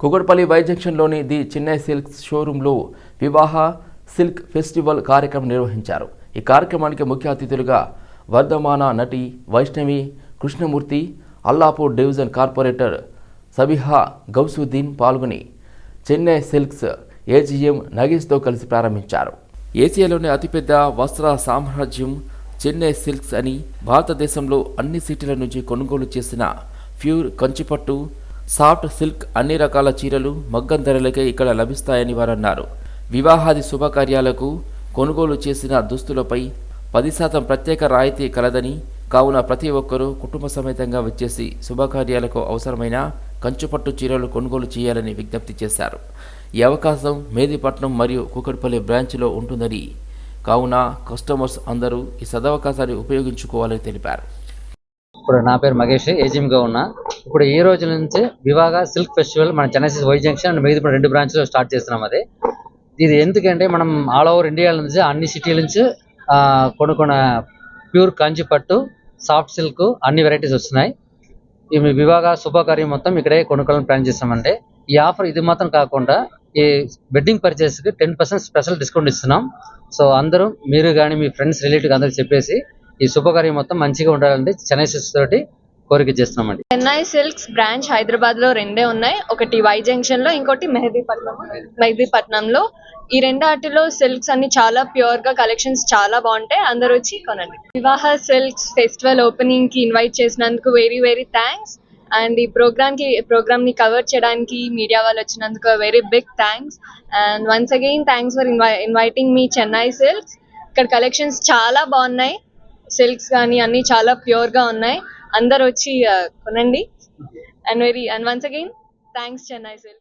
Kukatpally Y జంక్షన్లోని the Chennai silks షోరూంలో వివాహ సిల్క్ ఫెస్టివల్ కార్యక్రమం నిర్వహించారు. ఈ కార్యక్రమానికి ముఖ్య అతిథులుగా వర్ధమాన నటి వైష్ణవి కృష్ణమూర్తి అల్లాపూర్ డివిజన్ కార్పొరేటర్ సబిహా గౌసుద్దీన్ పాల్గొని చెన్నై సిల్క్స్ ఏజీఎం నగేష్తో కలిసి ప్రారంభించారు. ఏసియాలోని అతిపెద్ద వస్త్ర సామ్రాజ్యం చెన్నై సిల్క్స్ అని భారతదేశంలో అన్ని సిటీల నుంచి కొనుగోలు చేసిన ప్యూర్ కంచిపట్టు సాఫ్ట్ సిల్క్ అన్ని రకాల చీరలు మగ్గం ధరలకే ఇక్కడ లభిస్తాయని వారన్నారు. వివాహాది శుభకార్యాలకు కొనుగోలు చేసిన దుస్తులపై పది శాతం ప్రత్యేక రాయితీ కలదని కావున ప్రతి ఒక్కరూ కుటుంబ సమేతంగా వచ్చేసి శుభకార్యాలకు అవసరమైన కంచుపట్టు చీరలు కొనుగోలు చేయాలని విజ్ఞప్తి చేశారు. ఈ అవకాశం మేదిపట్నం మరియు కూకట్పల్లి బ్రాంచ్లో ఉంటుందని కావున కస్టమర్స్ అందరూ ఈ సదవకాశాన్ని ఉపయోగించుకోవాలని తెలిపారు. ఇప్పుడు నా పేరు మహేష్ ఏజిమ్గా ఉన్నా. ఇప్పుడు ఈ రోజు నుంచి వివాహ సిల్క్ ఫెస్టివల్ మన చెన్నై వై జంక్షన్ అండ్ మిగతా రెండు బ్రాంచ్లో స్టార్ట్ చేస్తున్నాం అది. ఇది ఎందుకంటే మనం ఆల్ ఓవర్ ఇండియా నుంచి అన్ని సిటీల నుంచి ఆ, కొనుక్కున్న ప్యూర్ కంచి పట్టు సాఫ్ట్ సిల్క్ అన్ని వెరైటీస్ వస్తున్నాయి. ఇవి వివాహ శుభకార్యం మొత్తం ఇక్కడే కొనుక్కోవాలని ప్లాన్ చేస్తామండి. ఈ ఆఫర్ ఇది మాత్రం కాకుండా ఈ వెడ్డింగ్ పర్చేస్కి టెన్ పర్సెంట్ స్పెషల్ డిస్కౌంట్ ఇస్తున్నాం. సో అందరూ మీరు కానీ మీ ఫ్రెండ్స్ రిలేటివ్ అందరూ చెప్పేసి ఈ శుభకార్యం మొత్తం మంచిగా ఉండాలండి చెన్నై తోటి కోరిక చేస్తామండి చెన్నై సిల్క్స్ బ్రాంచ్ హైదరాబాద్లో రెండే ఉన్నాయి. ఒకటి వై జంక్షన్లో ఇంకోటి మెహదీపట్నం మెహదీపట్నంలో ఈ రెండు ఆటిలో సిల్క్స్ అన్ని చాలా ప్యూర్గా కలెక్షన్స్ చాలా బాగుంటాయి. అందరూ వచ్చి కొనండి. వివాహ సిల్క్స్ ఫెస్టివల్ ఓపెనింగ్కి ఇన్వైట్ చేసినందుకు వెరీ వెరీ థ్యాంక్స్ అండ్ ఈ ప్రోగ్రామ్కి ప్రోగ్రామ్ని కవర్ చేయడానికి మీడియా వాళ్ళు వచ్చినందుకు very big thanks and once again thanks for inviting me Chennai silks ఇక్కడ కలెక్షన్స్ చాలా బాగున్నాయి. సిల్క్స్ కానీ అన్ని చాలా ప్యూర్గా ఉన్నాయి. అందరు వచ్చి కొనండి. And very and once again thanks Chennai cell